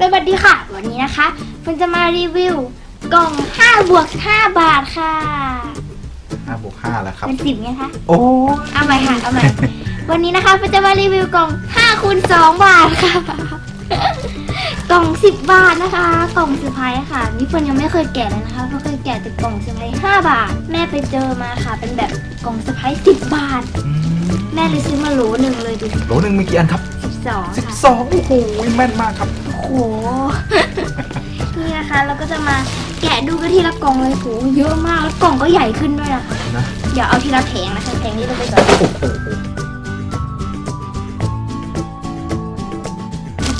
สวัสดีค่ะ วันนี้นะคะเฟิร์นจะมารีวิวกล่อง5บวก5บาทค่ะห้าบวกห้าแล้วครับ เป็นสิบไงคะโอ้เอาใหม่ค่ะเอาใหม่ วันนี้นะคะเฟิร์นจะมารีวิวกล่อง5คูณ2บาทค่ะ กล่อง 10 บาทนะคะ กล่องเซอร์ไพรส์ค่ะนี่เฟิร์นยังไม่เคยแกะเลยนะคะเพราะเคยแกะแต่กล่องเซอร์ไพรส์5บาท แม่ไปเจอมาค่ะ เป็นแบบกล่องเซอร์ไพรส์10 บาทอืมแม่เลยซื้อมาโหลหนึ่งเลยดูสิโหลหนึ่งมีกี่อันครับ 12 สิบค่ะสองโอ้โหแม่นมากครับโอ้โหนี่นะคะเราก็จะมาแกะดูกันทีละกล่องเลยโหเยอะมากแล้วกล่องก็ใหญ่ขึ้นด้วยนะคะนะ เดี๋ยวเอาทีละแผงนะคะแผงนี้ลงไปก่อน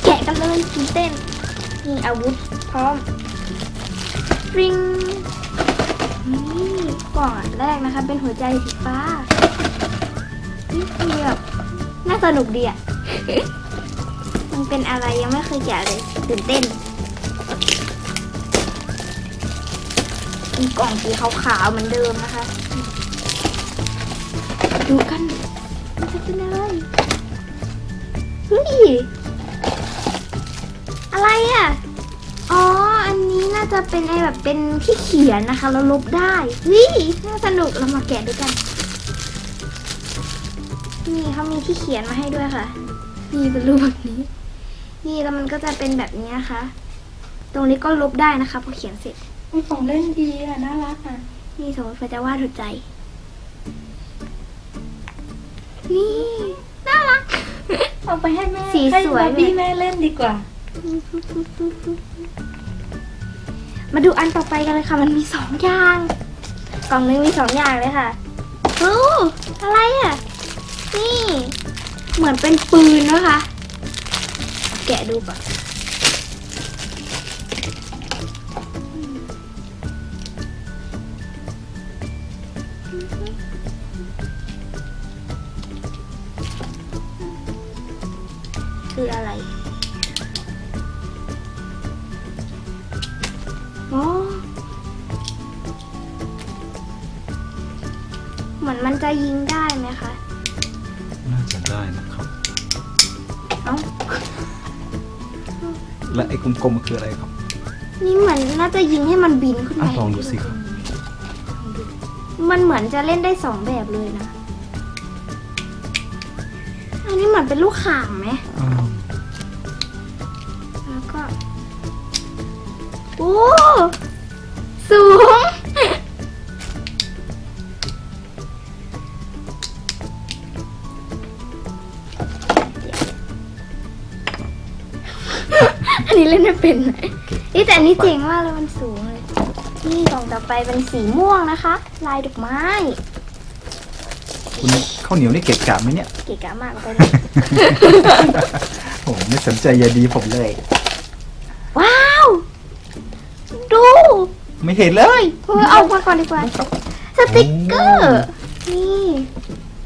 แกะกันเลยตื่นเต้นนี่อาวุธพร้อมริงนี่กล่องอันแรกนะคะ เป็นหัวใจสีฟ้านี่มีแบบน่าสนุกดีอะ มันเป็นอะไรยังไม่เคยแกะเลยตื่นเต้นมีกล่องสีขาวๆเหมือนเดิมนะคะ ดูกันมันจะเป็นอะไรเฮ้ยอะไรอะ อ๋อ อันนี้น่าจะเป็นไอแบบเป็นที่เขียนนะคะ แล้วลบได้เฮ้ยน่าสนุกเรามาแกะด้วยกัน นี่เขามีที่เขียนมาให้ด้วยค่ะ นี่เป็นรูปแบบนี้ นี่แล้วมันก็จะเป็นแบบนี้นะคะ ตรงนี้ก็ลบได้นะคะพอเขียนเสร็จมีของเล่นดีอะน่ารักอะนี่สมมติเฟิร์นจะวาดหัวใจ นี่น่ารัก เอาไปให้แม่สีให้สวยบาร์บี้แม่เล่นดีกว่า มาดูอันต่อไปกันเลยค่ะ มันมีสองอย่าง กล่องนึงมีสองอย่างเลยค่ะโอ้อะไรอะ นี่ เหมือนเป็นปืนนะคะแกะดูก่อนคืออะไรอ๋อเหมือนมันจะยิงได้ไหมคะ น่าจะได้นะครับ และไอ้กลมๆมันคืออะไรครับนี่เหมือนน่าจะยิงให้มันบินขึ้นไปอะลองดูสิครับลองดูมันเหมือนจะเล่นได้สองแบบเลยนะ อันนี้เหมือนเป็นลูกข่างไหม อ้าวแล้วก็ โอ้ อันนี้เล่นไม่เป็นนี่แต่อันนี้เจ๋งมากเลยมันสูงเลย นี่กล่องต่อไปเป็นสีม่วงนะคะ ลายดอกไม้ คุณข้าวเหนียวนี่เก็บกะไหมเนี่ย เก๋กะมากเลยโอ้โหไม่สนใจยายดีผมเลย ว้าว ดูไม่เห็นเลย เออเอามาก่อนดีกว่า สติกเกอร์ นี่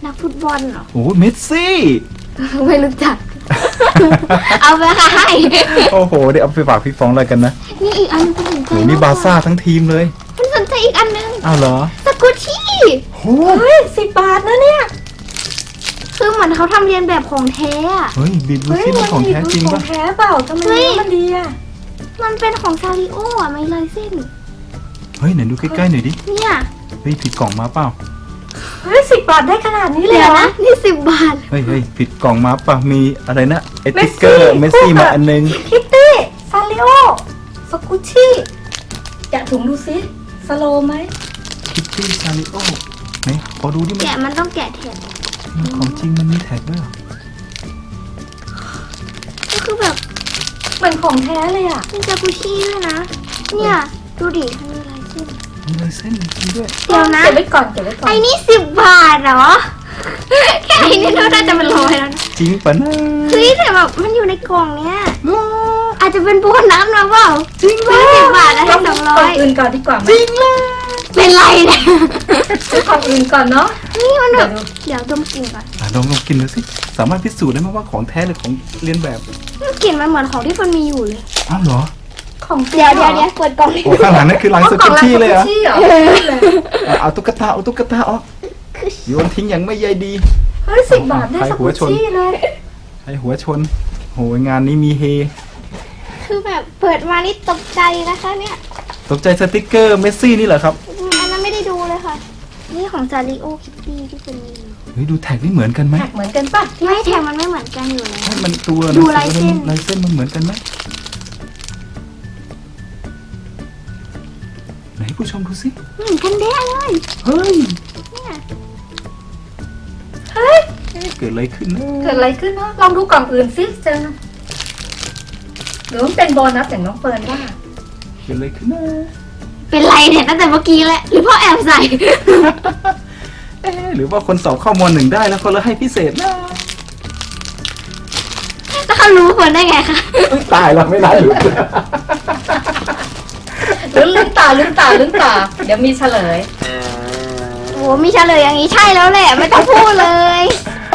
นักฟุตบอลเหรอ โอ้โหเมสซี่ ไม่รู้จัก เอาไปค่ะให้โอ้โหเดี๋ยวเอาไปฝากพี่ฟองเลยกันนะนี่อีกอันหนึงก็สนใจโหนี่บาร์ซ่าทั้งทีมเลยมันสนใจอีกอันหนึงอ้าวเหรอสกุชชี่โหเฮ้ยสิบบาทนะเนี่ย คือเหมือนเขาทำเรียนแบบของแท้อะเฮ้ยบีบดูเฮ้ยซิมันของแท้จริงขอปะงแท้เปล่าทำไมเฮ้ยเนื้อมันดีอะมันเป็นของซาริโออะไม่ลายเส้น เฮ้ยไหนดูใกล้ๆหน่อยดิเนี่ย เฮ้ยผิดกล่องมาเปล่า เฮ้ยสิบบาทได้ขนาดนี้เลยเดี๋เหยรวอนะนี่สิบบาท เฮ้ยเฮ้ยผิดกล่องมาเปล่ามีอะไรนะไอเมสซี่ ติ๊กเกอร์เมสซี่มาอันนึง คิตตี้ซาริโอสกุชชี่แกะถุงดูสิสโลว์ไหมคิตตี้ซาริโอไหนขอดูดิมันแกะมันต้องแกะแทนมันของจริงมันมีแท็กด้วยเหรอก็คือแบบเหมือนของแท้เลยอะ เป็นซากุชิด้วยนะ เนี่ย ดูดิมีลายเส้น มีลายเส้นจริงด้วยเดี๋ยวนะ เก็บไว้ก่อนเก็บไว้ก่อนไอ้นี่สิบบาทเหรอ แค่ไอ้นี่เท่าน่าจะเป็นร้อยแล้วนะจริงปะนะเฮ้ยแต่แบบมันอยู่ในกล่องเนี้ยอาจจะเป็นโบนัสนะเปล่าจริงซื้อสิบบาทแล้วให้สองร้อยกล่อื่นก่อนดีกว่าไหมเป็นไรเนี่ยซื้อของอื่นก่อนเนาะนี่มันแบบเดี๋ยวดูเดี๋ยวดมกลิ่นก่อนอะลองลองกินดูสิ สามารถพิสูจน์ได้ไหมว่าของแท้หรือของเลียนแบบ กลิ่นมันเหมือนของที่มันมีอยู่เลย อ้าวเหรอ ของจริงเดี๋ยวเดี๋ยวหรอเดี๋ยวเปิดกล่องให้โอ้ข้างหลังนั่นคือลายสกุชชี่เลยเหรอสกุชชี่เหรออะเอาตุ๊กตาเอาตุ๊กตาออกโยนทิ้งอย่างไม่ใยดีเฮ้ยสิบบาทได้ใครสหักุวชชนชี่เลยให้หัวชนโหงานนี้มีเฮ คือแบบเปิดมานี่ตกใจนะคะเนี่ยตกใจสติกเกอร์เมสซี่นี่เหรอครับอืมอันนั้นไม่ได้ดูเลยค่ะ นี่ของซาริโอคิตตี้ที่เป็นเฮ้ยดูแท็กนี่เหมือนกันไหมแท็กเหมือนกันป่ะไม่แทงมันไม่เหมือนกันอยู่แล้วให้มันตัวดูลายเส้นลายเส้นมันเหมือนกันไหม ผู้ชมดูสิเหมือนกันเด้เลยเฮ้ย เนี่ยเฮ้ย เกิดอะไรขึ้นนะเกิดอะไรขึ้นเนาะลองดูกล่องอื่นสิเจอหรือมันเป็นโบนัสอย่างน้องเฟิร์นว่าเกิดอะไรขึ้นนะเป็นไรเนี่ยตั้งแต่เมื่อกี้แหละหรือพ่อแอบใส่เอ๊ะหรือว่าคนสอบข้อมูลหนึ่งได้แล้วคนละให้พิเศษนะแล้วเขารู้คนได้ไงคะเอ้ยตายแล้วไม่ได้หรือ ลุ้นลุ้นตาลุ้นตาลุ้นตา เดี๋ยวมีเฉลยโอ้มีเฉลยอย่างนี้ใช่แล้วแหละ ไม่ต้องพูดเลย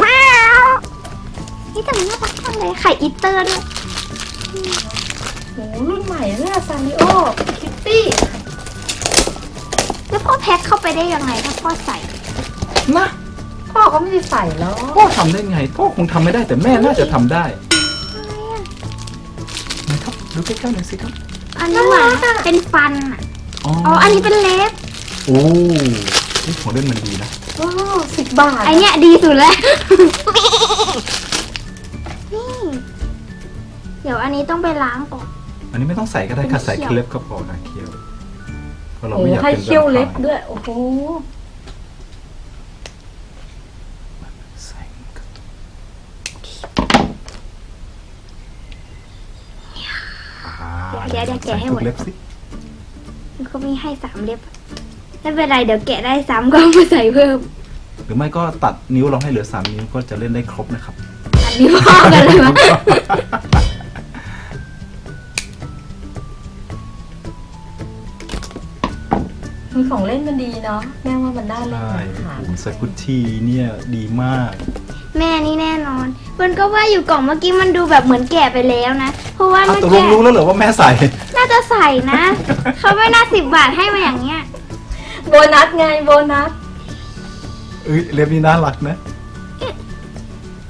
ว้าวนี่แต่มันน่ารักมากเลยไข่อีเตอร์ด้วยโหรุ่นใหม่เลยอะซาริโอคิตตี้ แล้วพ่อแพ็คเข้าไปได้ยังไงถ้าพ่อใส่นะพ่อก็ไม่ได้ใส่แล้ว พ่อทำได้ไง พ่อคงทำไม่ได้แต่แม่น่าจะทำได้อะไรอะนะครับดูใกล้ๆหน่อยสิครับ อันนี้เหมือนเป็นฟันอะอ๋ออ๋อ อันนี้เป็นเล็บ โอ้นี่ของเล่นมันดีนะโอ้สิบบาท ไอเนี้ยดีสุดแล้ว นี่ เดี๋ยวอันนี้ต้องไปล้างก่อน อันนี้ไม่ต้องใส่ก็ได้ค่ะเป็นใส่เขี้ยวเคล็บก็พอค่ะเคี้ยวเพราะเราโอ้ไม่อยากให้เป็นเขี้ยวเล็บแวมไพร์ด้วย โอ้โห ใส่กระตุ กเดี๋ยวเดี๋ยวแกะให้หมดใส่ทุกเล็บสิมันก็มีให้สามเล็บอะไม่เป็นไรเดี๋ยวแกะได้ซ้ำก็เอามาใส่เพิ่มหรือไม่ก็ตัดนิ้วเราให้เหลือสามนิ้วก็จะเล่นได้ครบนะครับ อันนี้พ่อกันเลยวะมีของเล่นมันดีเนาะแม่ว่ามันน่าเล่นใช่นะค่ะโอ้โหสกุตชี่เนี่ยดีมาก แม่นี่แน่นอน มันก็ว่าอยู่กล่องเมื่อกี้มันดูแบบเหมือนแกะไปแล้วนะ เพราะว่าเอาเมื่อตกลกี้งรู้แล้วเหรอว่าแม่ใส่ น่าจะใส่นะ เขาไม่น่าสิบบาทให้มาอย่างเงี้ย โบนัสไงโบนัส เอ้ยเล็บนี่น่ารักนะ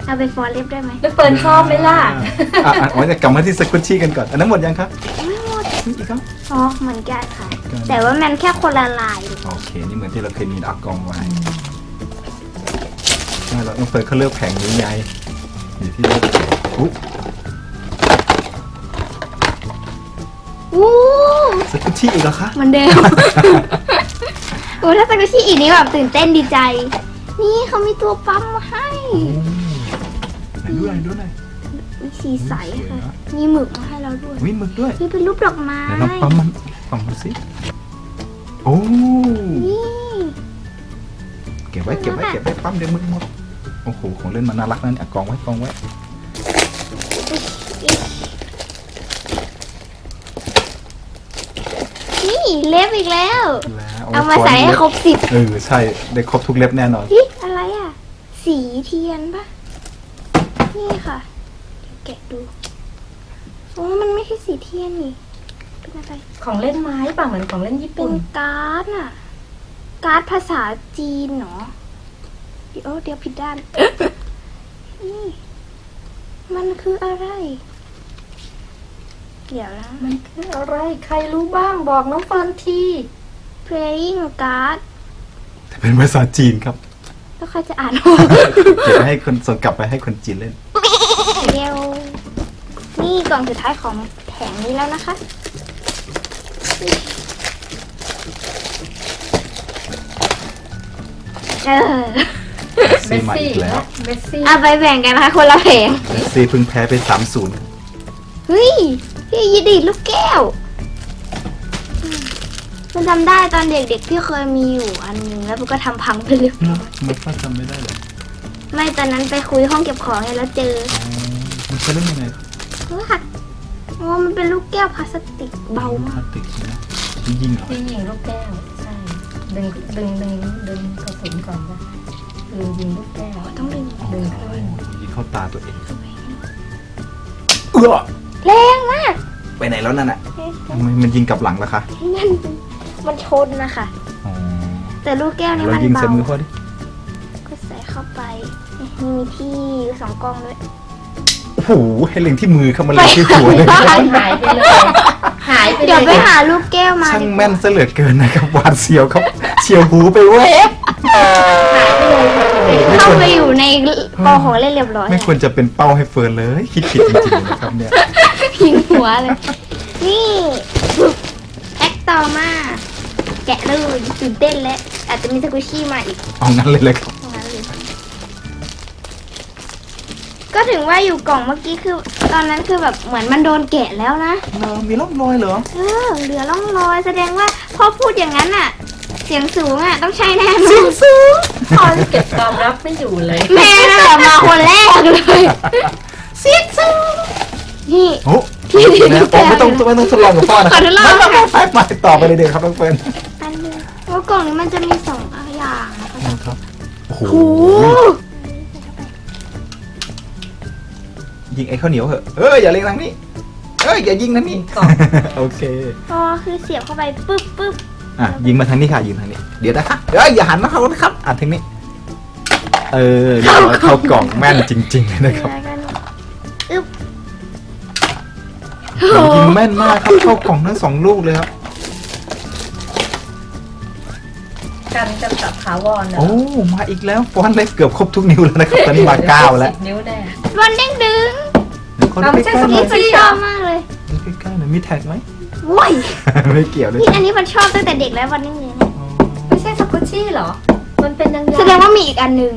เอาไปฟอนเล็บได้ไหมแล้วเฟิร์นชอบไหมล่ะ อะอะอ๋อจะกลับมาที่สกุตชี่กันก่อน อันนั้นหมดยังครับไม่หมดนี่อีกครับ อ๋อเหมือนกันค่ะกันแต่ว่ามันแค่คนละลาย โอเค นี่เหมือนที่เราเคยมีอักกองไว้ ใช่เราต้องเปิดเขาเลือกแผงนี้ไงอยู่ที่เลือกแผงอุ๊ยวู้สกุตชี่อีกเหรอคะ เหมือนเดิม โอ้ถ้าสกุชี่อีกนี้แบบตื่นเต้นดีใจ นี่เขามีตัวปั๊มมาให้ไหนดูหน่อยดูหน่อยมีสีใสสวยค่ะนะมีหมึกมาให้เราด้วยวิหมึกด้วยนี่เป็นรูปดอกไม้ไหนลองปั๊มมันปั๊มมันสิ โอ้นี่เก็บไว้เก็บไว้เก็บไว้ปั๊มเดี๋ยวมึงหมด โอ้โห ของเล่นมันน่ารักนั่นอะกองไว้กองไว้ นี่เล็บอีกแล้ว แล้วเอามาใส่ให้ครบสิบเออใช่ ได้ครบทุกเล็บแน่นอนฮิอะไรอะ สีเทียนปะนี่ค่ะเดี๋ยวแกะดูโอ้มันไม่ใช่สีเทียนนี่เป็นอะไรของเล่นไม้ป่ะเหมือนของเล่นญี่เป็ปุ่นนการ์ดอะ การ์ดภาษาจีนเนาะ เดี๋ยวเดี๋ยวผิดด้าน นี่ มันคืออะไร เดี๋ยวนะ มันคืออะไร ใครรู้บ้างบอกน้องเฟิร์นที playing card แต่เป็นภาษาจีนครับ แล้วใครจะอ่านออกเก็บไว้ให้คนส่งกลับไปให้คนจีนเล่นเร็วนี่กล่องสุดท้ายของแผงนี้แล้วนะคะ เออ เมซีสมาซี่อีกแล้ว เมสซี่เอาไปแบ่งกันนะคะคนละแผงซีเพิ่งแพ้ไปสามศูนย์เฮ้ยพี่ยีดีดลูกแก้วอืมมันทำได้ตอนเด็กๆพี่เคยมีอยู่อันหนึงแล้วมันก็ทำพังไปเลย มันก็จำไม่ได้เลยไม่ตอนนั้นไปคุยห้องเก็บของไงแล้วเจออ๋อมันจะเล่นยังไงครับว่าอ๋อมันเป็นลูกแก้วพลาสติกเบาพมาลากสติกใช่ไหมที่ยิงเหรอที่ยิงลูกแก้ว ใช่ ดึง ดึง ดึง ดึงกระสุนก่อนจ้ะ ดึงยิงลูกแก้วต้องดึงอ๋อดึงขึ้นยิงเข้าตาตัวเองเอื้อแรงมาก ไปไหนแล้วนั่นอะทำไมมันยิงกลับหลังล่ะคะมันมันชนนะคะอ๋อแต่ลูกแก้วนี่เรามันยิงเบาใส่มือพ่อดิก็ใส่เข้าไปมีที่สองกล้องด้วยโอ้โหให้เล็งที่มือครับมันเล็งที่หัวเลยหายไปเลยหายไปเลเดี๋ยวยไปหาลูกแก้วมาช่างดีกว่า แม่นซะเหลือเกินนะครับหวาดเสียวครับเฉียวหูไปเว้ย เข้าไปอยู่ในกองของเล่นเรียบร้อยไม่ควรจะเป็นเป้าให้เฟิร์นเลย คิดผิดจริงๆนะครับเนี่ยยิงหัวเลย นี่แพ็คต่อมา แกะเลยตื่นเต้นและ อาจจะมีสกุชี่มาอีกเอางั้นเลยเลยครับประมาณนั้นเลยก็ถึงว่าอยู่กล่องเมื่อกี้คือ ตอนนั้นคือแบบเหมือนมันโดนแกะแล้วนะเออมีร่องรอยเหรอ เออเหลือร่องรอยแสดงว่าพ่อพูดอย่างนั้นอะเสียงสูงอะต้องใช่แน่นอนพอเก็บความลับไม่อยู่เลย แม่น่ะมาคนแรกเลยเสียงสูงนี่ โอ้พี่นะโอ้ไม่ต้องไม่ต้องทดลองกับพ่อนะขอทดลอง ไม่ค่ะไม่ไม่ไม่ต่อไปเลยเด็กครับน้องเฟิร์นอันหนึงว่ากล่องนี้มันจะมีสองอย่างนะคะนะครับโอ้โหโอ้โหยิงไอ้ข้าวเหนียวเหอะเอ้ยอย่าเล็งทางนี้เอ้ยอย่ายิงทางนี้ยิงกล่อง โอเค พอคือเสียบเข้าไปปึ๊บปึ๊บ อะยิงมาทางนี้ค่ะยิงทางนี้ เดี๋ยวนะคะเอ้ยอย่าหันมาเขานะครับอะทางนี้ เออเดี๋ยวเข้ากล่องแม่นจริงๆเลยนะครับแล้วกันอึ๊บโอ้โหยิงแม่นมากครับเข้ากล่องทั้งสองลูกเลยครับ กันจำกัดถาวรนะโอ้มาอีกแล้วฟอนต์เล็กเกือบครบทุกนิ้วแล้วนะครับตอนนี้มาเก้าแล้วสิบนิ้วแน่วันเด้งดึงเดี๋ยวขอดูเราไม่ใช่ใกล้ๆหน่นี่อยมันชอบมากเลยดูใกล้ๆหน่อยมีแท็กไหม ว้ยไม่เกี่ยวเลยนี่อันนี้มันชอบตั้งแต่เด็กแล้ววันเด้งดึงไม่ใช่สกุชชี่เหรอ มันเป็นยังไงแสดงว่ามีอีกอันหนึ่ง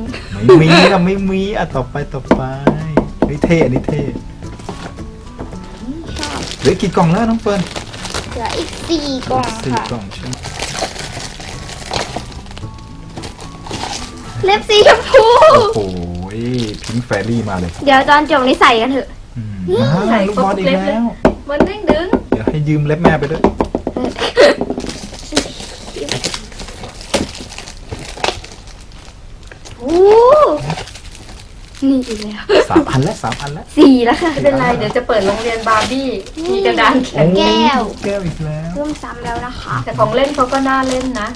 ไม่มีอะไม่มีอะต่อไปต่อไปเฮ้ยเท่อันนี้เท่ชอบเหลือกี่กล่องแล้วน้องเฟิร์นเหลืออีกสี่กล่องสี่ค่ะกล่องใช่ไหมเล็บสีชมพู โอ้โหพิงแฟรี่มาเลยเดี๋ยวตอนจบนี้ใส่กันเถอะ อืมอ่าลูกบอลอีกแล้ว มันเด้งดึงเดี๋ยว ให้ยืมเล็บแม่ไปด้วย โอ้นี่อีกแล้วสามอันแล้วสามอันแล้วสี่แล้วค่ะ ไม่เป็นไรเดี๋ยวจะเปิดโรงเรียนบาร์บี้ มีกระดานแข็งแก้ว โอ้แก้วอีกแล้วเริ่มซ้ำแล้วนะคะแต่ของเล่นเขาก็น่าเล่นนะ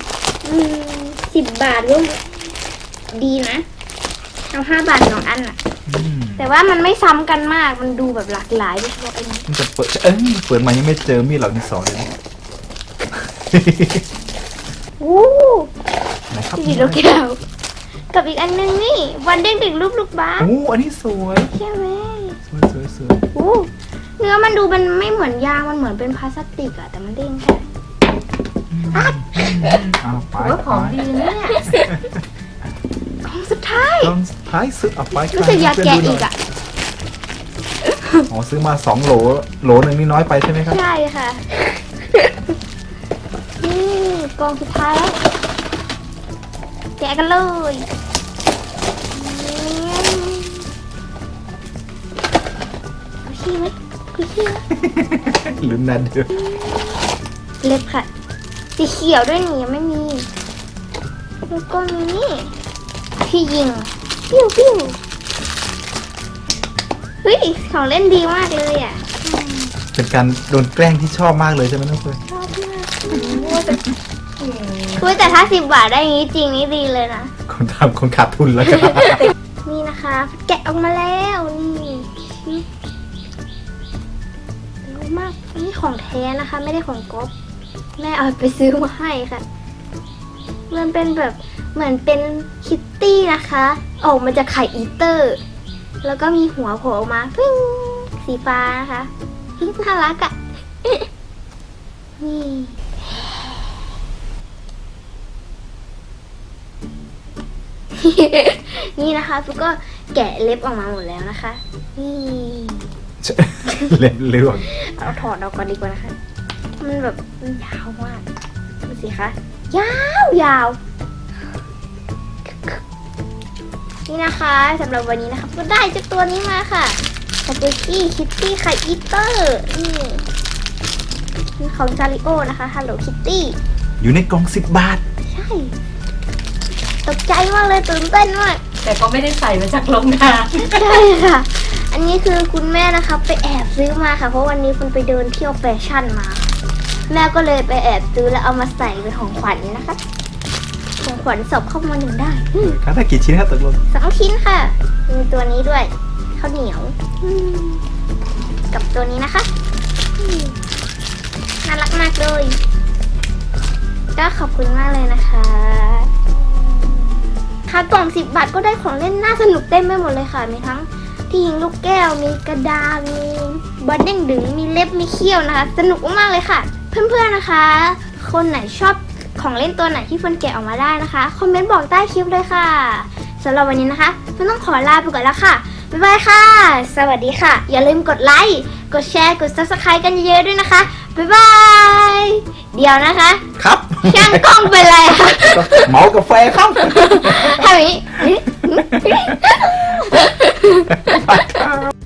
อืมสิบบาทร่วมดีนะ เอาห้าบาทสองอันอะอืมแต่ว่ามันไม่ซ้ำกันมากมันดูแบบหลากหลายโดยเฉพาะไอ้นี้มันจะเปิดเอ้ยเปิดมายังไม่เจอมีดเหล่านี้สองเลยนะโอ้นะครับสีโลแก้วกับอีกอันนึงนี่วันเด้งดึงรูปลูกบาสโอ้อันนี้สวย ใช่ไหมสวยสวยสวยโอ้เนื้อมันดูเป็นไม่เหมือนยางมันเหมือนเป็นพลาสติกอะแต่มันเด้งแค่เอาไปถือว่าของดีนะเนี่ยข องสุดท้ายตอนท้ายซื้อเอาไปรู้สึกอยากแกะอีกอะอ๋อซื้อมาสองโหลโหลหนึ่งนี่น้อยไปใช่ไหมครับ ใช่ค่ะนี่กล่องสุดท้ายแล้วแกะกันเลยเอาขี้ไหมคุยขี้ไหมลืมนันเดียวเล็บค่ะ สีเขียวด้วยนี่ยังไม่มีแล้วก็มีนี่ ที่ยิง ปิ้วปิ้วเฮ้ย ของเล่นดีมากเลยอะ เป็นการโดนแกล้งที่ชอบมากเลยใช่ไหมน้องเฟิร์นชอบมากว่าจะอืมเฮ้ยแต่ถ้าสิบบาทได้อย่างนี้จริงนี่ดีเลยนะ คนทำคนขาดทุนแล้วครับนี่นะคะ แกะออกมาแล้วนี่นี่เร็วมากนี่ของแท้นะคะ ไม่ได้ของก๊อปแม่เอาไปซื้อมาให้ค่ะ มันเป็นแบบ เหมือนเป็นคิตตี้นะคะ ออกมาจากไข่อีเตอร์ แล้วก็มีหัวโผล่ออกมาปึ้งสีฟ้านะคะน่ารักอะ่ะนี่นี่นะคะฟุกก็แกะเล็บออกมาหมดแล้วนะคะนี่เล่นเรื่องเอาถอดออกก่อนดีกว่านะคะ มันแบบมันยาวมากดูสิคะ ยาวยาว นี่นะคะสำหรับวันนี้นะคะก็ได้เจ้าตัวนี้มาค่ะคาปูชี่คิตตี้ไข่อีเตอร์นี่นี่ของซาริโอนะคะ Hello Kitty อยู่ในกล่องสิบบาท ใช่ ตกใจมากเลยตื่นเต้นมากแต่ก็ไม่ได้ใส่มาจากโรงงานใช่ค่ะ อันนี้คือคุณแม่นะคะ ไปแอบซื้อมาค่ะ เพราะวันนี้คุณไปเดินเที่ยวแฟชั่นมา แม่ก็เลยไปแอบซื้อแล้วเอามาใส่เป็นของขวัญนะคะ ของขวัญสอบเข้ามาหนึ่งได้อืมครับถ้ากี่ชิ้นครับตกลงสองชิ้นค่ะ มีตัวนี้ด้วยข้าวเหนียวอืมกับตัวนี้นะคะอืมน่ารักมากเลย ก็ขอบคุณมากเลยนะคะค่ะกล่องสิบบาทก็ได้ของเล่นน่าสนุกเต็มไปหมดเลยค่ะ มีทั้งที่ยิงลูกแก้ว มีกระดาษ มีบอลเด้งดึง มีเล็บ มีเขี้ยวนะคะ สนุกมากๆเลยค่ะ เพื่อนๆนะคะ คนไหนชอบ ของเล่นตัวไหนที่เฟิร์นแกะออกมาได้นะคะ คอมเมนต์บอกใต้คลิปเลยค่ะสำหรับวันนี้นะคะเฟิร์นต้องขอลาไปก่อนแล้วค่ะ บ๊ายบายค่ะ สวัสดีค่ะ อย่าลืมกดไลค์ กดแชร์ กด subscribe กันเยอะๆด้วยนะคะ บ๊ายบาย เดี๋ยวนะคะ ครับช่างกล้องเป็นไรคะเมากาแฟครับทำอย่างนี้ไปครับ